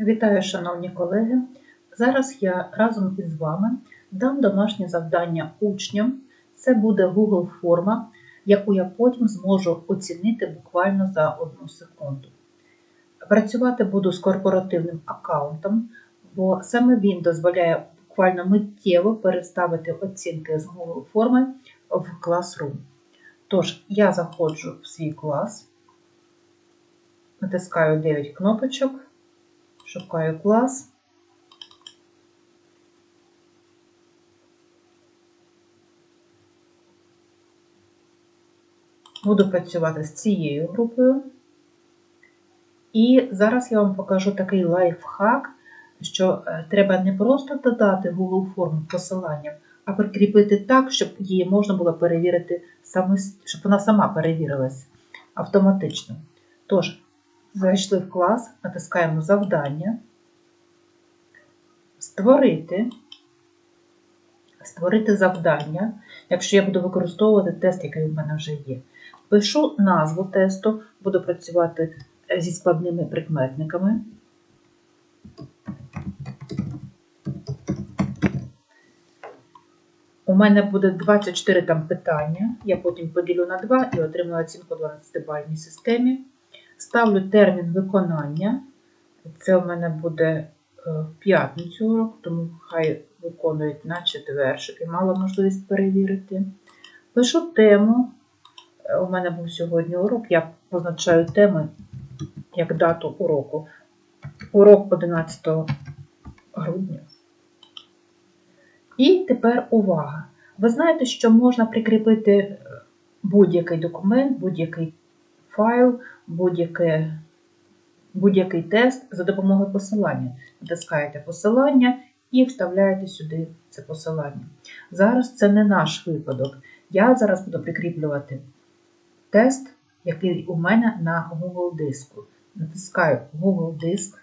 Вітаю, шановні колеги! Зараз я разом із вами дам домашнє завдання учням. Це буде Google форма, яку я потім зможу оцінити буквально за одну секунду. Працювати буду з корпоративним аккаунтом, бо саме він дозволяє буквально миттєво переставити оцінки з Google форми в Classroom. Тож, я заходжу в свій клас, натискаю 9 кнопочок. Шукаю клас. Буду працювати з цією групою. І зараз я вам покажу такий лайфхак, що е, треба не просто додати Google форму посиланням, а прикріпити так, щоб її можна було перевірити щоб вона сама перевірилась автоматично. Тож, Зайшли в клас, натискаємо завдання, створити, створити завдання, якщо я буду використовувати тест, який в мене вже є. Пишу назву тесту, буду працювати зі складними прикметниками. У мене буде 24 там питання, я потім поділю на 2 і отримую оцінку 12-бальній системі. Ставлю термін виконання. Це у мене буде в п'ятницю урок, тому хай виконують на четвер, щоб я мала можливість перевірити. Пишу тему. У мене був сьогодні урок, я позначаю теми як дату уроку. Урок 11 грудня. І тепер увага! Ви знаєте, що можна прикріпити будь-який документ, будь-який файл, будь-який будь тест за допомогою посилання. Натискаєте посилання і вставляєте сюди це посилання. Зараз це не наш випадок. Я зараз буду прикріплювати тест, який у мене на Google диску. Натискаю Google диск.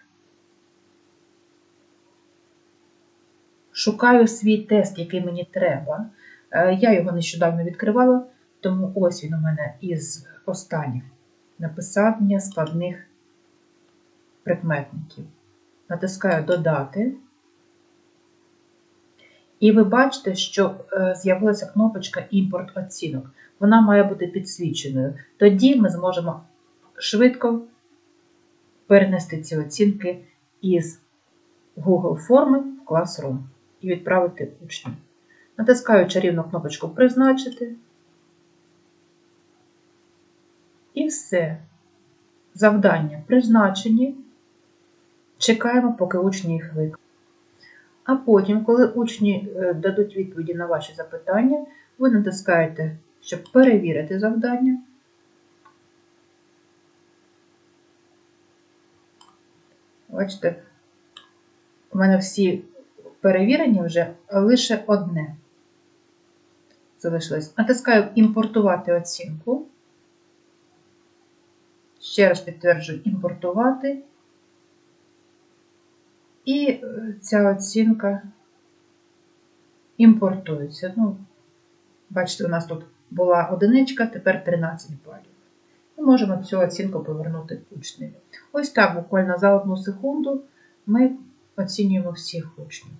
Шукаю свій тест, який мені треба. Е, Я його нещодавно відкривала, тому ось він у мене із останніх написання складних прикметників. Натискаю Додати. І ви бачите, що е, з'явилася кнопочка Імпорт оцінок. Вона має бути підсвіченою. Тоді ми зможемо швидко перенести ці оцінки із Google форми в Classroom і відправити учням. Натискаю чарівну кнопочку Призначити. І все. Завдання призначені. Чекаємо, поки учні їх виконують. А потім, коли учні е, дадуть відповіді на ваші запитання, ви натискаєте, щоб перевірити завдання. Бачите, у мене всі перевірені вже, лише одне. Залишилось. Натискаю імпортувати оцінку. Ще раз підтверджую імпортувати. І ця оцінка імпортується. Ну, бачите, у нас тут була одиничка, тепер 13 балів. Ми можемо цю оцінку повернути учневі. Ось так, буквально за одну секунду ми оцінюємо всіх учнів.